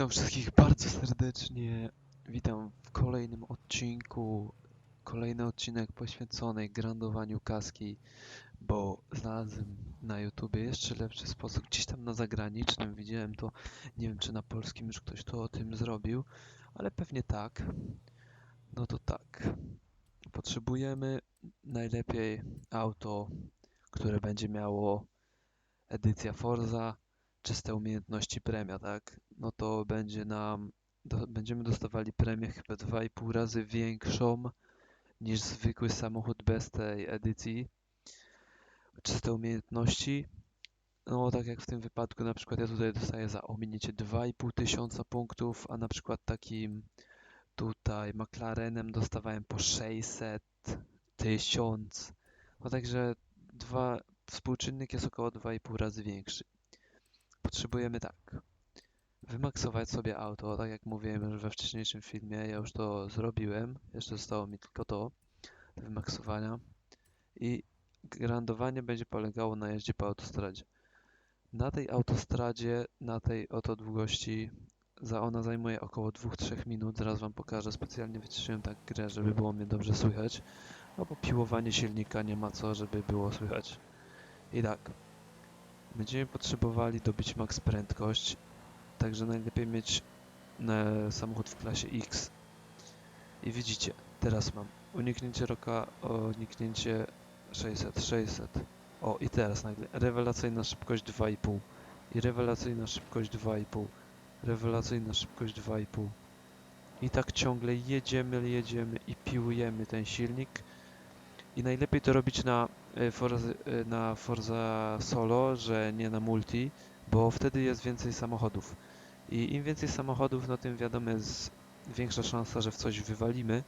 Witam wszystkich bardzo serdecznie. Witam w kolejnym odcinku. Kolejny odcinek poświęcony grandowaniu kaski, bo znalazłem na YouTubie jeszcze lepszy sposób. Gdzieś tam na zagranicznym widziałem to. Nie wiem, czy na polskim już ktoś to o tym zrobił, ale pewnie tak. No to tak. Potrzebujemy najlepiej auto, które będzie miało edycja Forza czyste umiejętności premia, tak? No to będzie nam, do, będziemy dostawali premię chyba 2,5 razy większą niż zwykły samochód bez tej edycji. Czyste umiejętności. No tak jak w tym wypadku, na przykład ja tutaj dostaję za ominięcie 2,5 tysiąca punktów, a na przykład takim tutaj McLarenem dostawałem po 600, 1000. No także dwa, współczynnik jest około 2,5 razy większy potrzebujemy tak. Wymaksować sobie auto, tak jak mówiłem już we wcześniejszym filmie, ja już to zrobiłem, jeszcze zostało mi tylko to do wymaksowania i grandowanie będzie polegało na jeździe po autostradzie. Na tej autostradzie, na tej oto długości, za ona zajmuje około 2-3 minut, zaraz wam pokażę, specjalnie wyciszyłem tak grę, żeby było mnie dobrze słychać, no bo piłowanie silnika nie ma co, żeby było słychać. I tak, Będziemy potrzebowali dobić max prędkość, także najlepiej mieć e, samochód w klasie X. I widzicie, teraz mam uniknięcie roka, uniknięcie 600, 600. O, i teraz nagle rewelacyjna szybkość 2,5 i rewelacyjna szybkość 2,5, rewelacyjna szybkość 2,5. I tak ciągle jedziemy, jedziemy i piłujemy ten silnik. I najlepiej to robić na e, Forza, e, na Forza Solo, że nie na multi, bo wtedy jest więcej samochodów. I im więcej samochodów, no tym wiadomo jest większa szansa, że w coś wywalimy,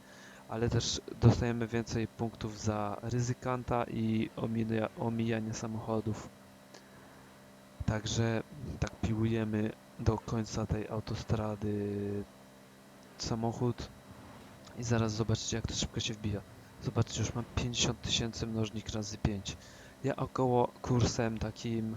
ale też dostajemy więcej punktów za ryzykanta i omija, omijanie samochodów. Także tak piłujemy do końca tej autostrady samochód i zaraz zobaczycie jak to szybko się wbija. Zobaczcie, już mam 50 tysięcy mnożnik razy 5. Ja około kursem takim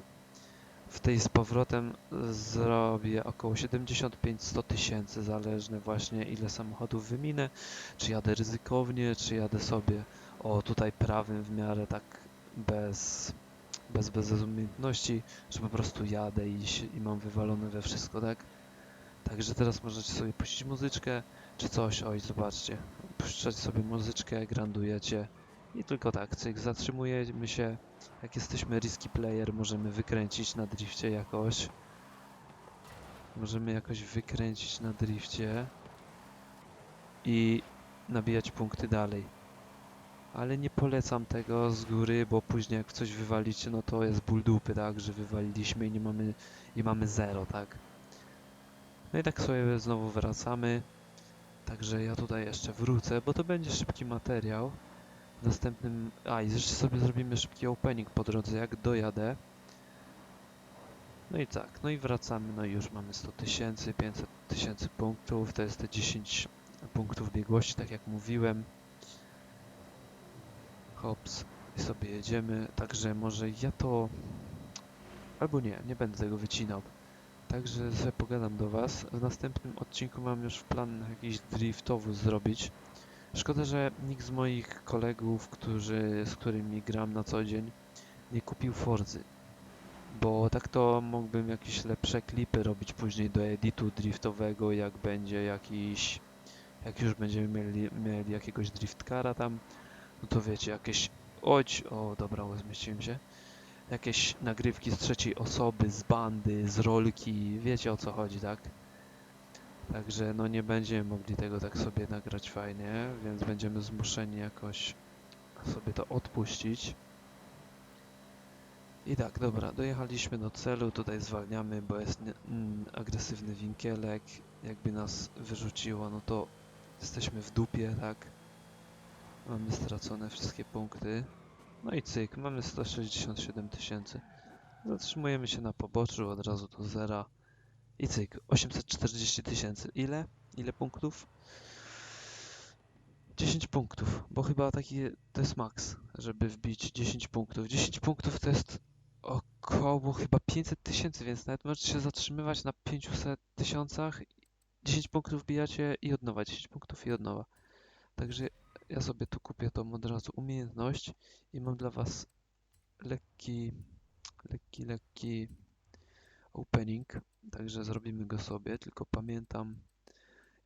w tej z powrotem zrobię około 75-100 tysięcy, zależne właśnie ile samochodów wyminę, czy jadę ryzykownie, czy jadę sobie o tutaj prawym w miarę tak bez, bez, bez umiejętności, że po prostu jadę i, i mam wywalone we wszystko, tak? Także teraz możecie sobie puścić muzyczkę, czy coś, oj zobaczcie, puszczać sobie muzyczkę, grandujecie. I tylko tak, cyk, zatrzymujemy się, jak jesteśmy risky player, możemy wykręcić na drifcie jakoś, możemy jakoś wykręcić na drifcie. I nabijać punkty dalej. Ale nie polecam tego z góry, bo później jak coś wywalicie, no to jest ból dupy, tak, że wywaliliśmy i nie mamy, i mamy zero, tak. No i tak sobie znowu wracamy. Także ja tutaj jeszcze wrócę, bo to będzie szybki materiał. W następnym... A, i jeszcze sobie zrobimy szybki opening po drodze, jak dojadę. No i tak, no i wracamy, no i już mamy 100 tysięcy, 500 tysięcy punktów, to jest te 10 punktów biegłości, tak jak mówiłem. Hops, i sobie jedziemy, także może ja to... Albo nie, nie będę tego wycinał. Także sobie pogadam do Was. W następnym odcinku mam już w plan jakiś driftowóz zrobić. Szkoda, że nikt z moich kolegów, którzy, z którymi gram na co dzień, nie kupił Forzy. Bo tak to mógłbym jakieś lepsze klipy robić później do editu driftowego, jak będzie jakiś... Jak już będziemy mieli, mieli jakiegoś driftkara tam, no to wiecie, jakieś... Oj, o dobra, zmieściłem się jakieś nagrywki z trzeciej osoby, z bandy, z rolki, wiecie o co chodzi, tak? Także no nie będziemy mogli tego tak sobie nagrać fajnie, więc będziemy zmuszeni jakoś sobie to odpuścić. I tak, dobra, dojechaliśmy do celu, tutaj zwalniamy, bo jest nie, mm, agresywny winkielek. Jakby nas wyrzuciło, no to jesteśmy w dupie, tak? Mamy stracone wszystkie punkty. No i cyk, mamy 167 tysięcy. Zatrzymujemy się na poboczu od razu do zera. I cyk, 840 tysięcy. Ile? Ile punktów? 10 punktów, bo chyba taki to jest maks, żeby wbić 10 punktów. 10 punktów to jest około chyba 500 tysięcy, więc nawet możecie się zatrzymywać na 500 tysiącach. 10 punktów wbijacie i od nowa, 10 punktów i od nowa. Także ja sobie tu kupię tą od razu umiejętność i mam dla was lekki, lekki, lekki opening. Także zrobimy go sobie, tylko pamiętam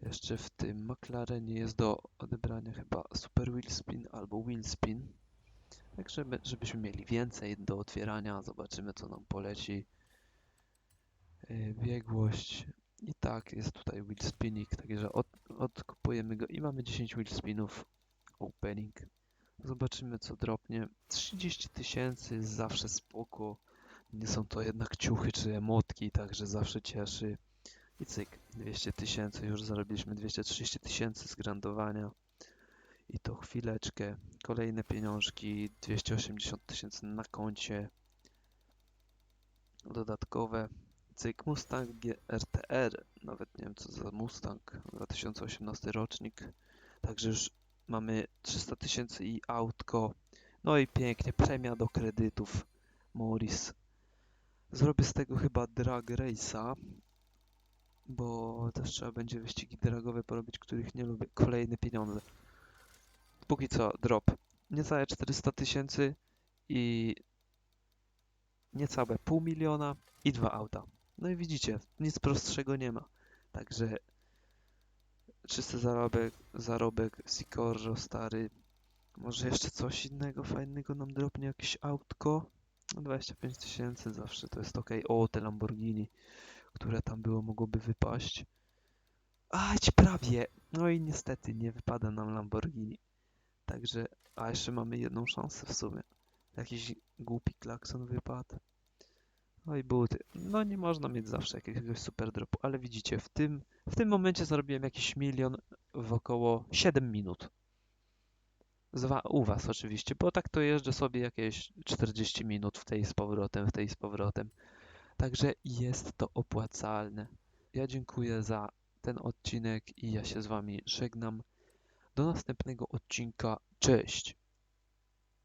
jeszcze w tym McLarenie jest do odebrania chyba Super Wheel Spin albo Wheel Spin. Tak, żeby, żebyśmy mieli więcej do otwierania. Zobaczymy, co nam poleci. Yy, Biegłość. I tak, jest tutaj wheel spinning, także od, odkupujemy go i mamy 10 wheel spinów. Opening. Zobaczymy, co dropnie. 30 tysięcy, zawsze spoko. Nie są to jednak ciuchy czy emotki, także zawsze cieszy. I cyk, 200 tysięcy, już zarobiliśmy 230 tysięcy z grandowania. I to chwileczkę. Kolejne pieniążki, 280 tysięcy na koncie. Dodatkowe. Cyk, Mustang GRTR. Nawet nie wiem co za Mustang. 2018 rocznik. Także już mamy 300 tysięcy i autko. No i pięknie, premia do kredytów. Morris. Zrobię z tego chyba drag race'a, bo też trzeba będzie wyścigi dragowe porobić, których nie lubię. Kolejne pieniądze. Póki co drop. Niecałe 400 tysięcy i niecałe pół miliona i dwa auta. No i widzicie, nic prostszego nie ma. Także czysty zarobek, zarobek, Sicorro stary. Może jeszcze coś innego fajnego nam dropnie, jakieś autko. No 25 tysięcy zawsze to jest ok. O, te Lamborghini, które tam było, mogłoby wypaść. Ać, prawie! No i niestety nie wypada nam Lamborghini. Także, a jeszcze mamy jedną szansę w sumie. Jakiś głupi klakson wypadł. No i buty. No nie można mieć zawsze jakiegoś super dropu, ale widzicie, w tym, w tym momencie zarobiłem jakiś milion w około 7 minut. Zwa, u was oczywiście, bo tak to jeżdżę sobie jakieś 40 minut w tej z powrotem, w tej z powrotem. Także jest to opłacalne. Ja dziękuję za ten odcinek i ja się z wami żegnam. Do następnego odcinka. Cześć!